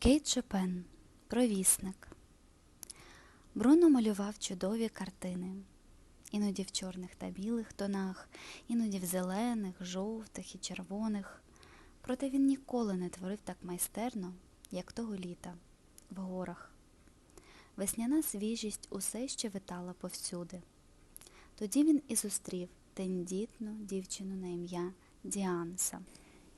Кейт Шопен Провісник. Бруно малював чудові картини, іноді в чорних та білих тонах, іноді в зелених, жовтих і червоних. Проте він ніколи не творив так майстерно, як того літа, в горах. Весняна свіжість усе ще витала повсюди. Тоді він і зустрів тендітну дівчину на ім'я Діанса.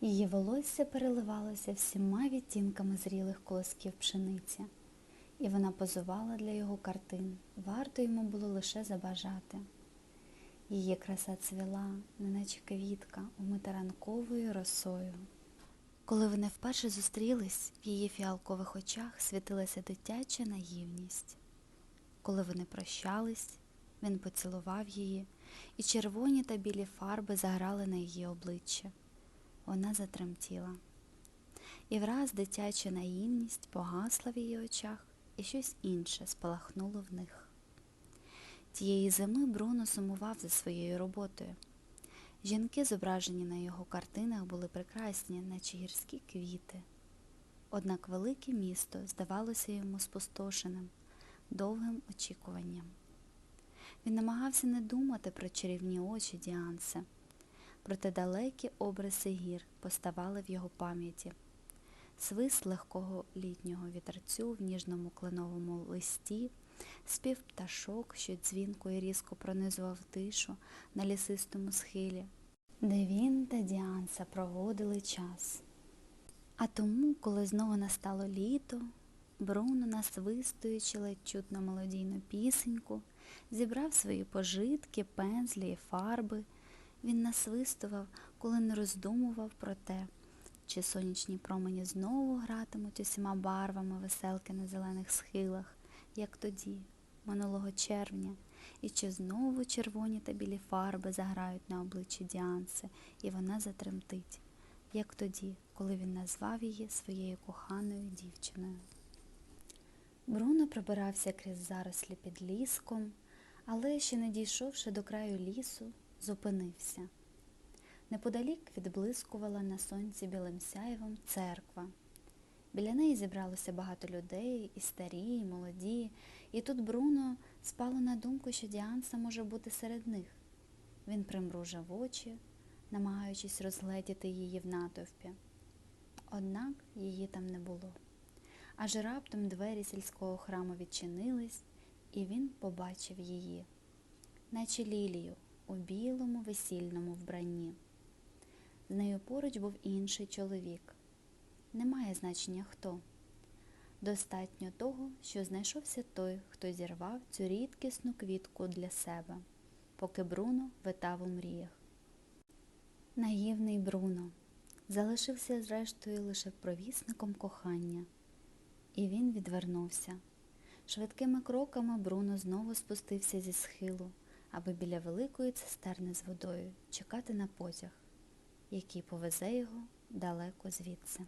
Її волосся переливалося всіма відтінками зрілих колосків пшениці, і вона позувала для його картин, варто йому було лише забажати. Її краса цвіла, неначе квітка, умита ранковою росою. Коли вони вперше зустрілись, в її фіалкових очах світилася дитяча наївність. Коли вони прощались, він поцілував її, і червоні та білі фарби заграли на її обличчі. Вона затремтіла. І враз дитяча наївність погасла в її очах, і щось інше спалахнуло в них. Тієї зими Бруно сумував за своєю роботою. Жінки, зображені на його картинах, були прекрасні, наче гірські квіти. Однак велике місто здавалося йому спустошеним, довгим очікуванням. Він намагався не думати про чарівні очі Діанси, проте далекі обриси гір поставали в його пам'яті. Свист легкого літнього вітерцю в ніжному кленовому листі, спів пташок, що дзвінко і різко пронизував тишу на лісистому схилі, де він та Діанса проводили час. А тому, коли знову настало літо, Бруно, насвистуючи ледь чутно мелодійну пісеньку, зібрав свої пожитки, пензлі і фарби. Він насвистував, коли не роздумував про те, чи сонячні промені знову гратимуть усіма барвами веселки на зелених схилах, як тоді, минулого червня, і чи знову червоні та білі фарби заграють на обличчі Діанси, і вона затремтить, як тоді, коли він назвав її своєю коханою дівчиною. Бруно пробирався крізь зарослі під ліском, але, ще не дійшовши до краю лісу, зупинився. Неподалік відблискувала на сонці білим сяєвом церква. Біля неї зібралося багато людей, і старі, і молоді, і тут Бруно спало на думку, що Діанса може бути серед них. Він примружив очі, намагаючись розгледіти її в натовпі. Однак її там не було. Аж раптом двері сільського храму відчинились, і він побачив її, наче лілію у білому весільному вбранні. З нею поруч був інший чоловік. Немає значення хто. Достатньо того, що знайшовся той, хто зірвав цю рідкісну квітку для себе, поки Бруно витав у мріях. Наївний Бруно залишився зрештою лише провісником кохання, і він відвернувся. Швидкими кроками Бруно знову спустився зі схилу, аби біля великої цистерни з водою чекати на потяг, який повезе його далеко звідси.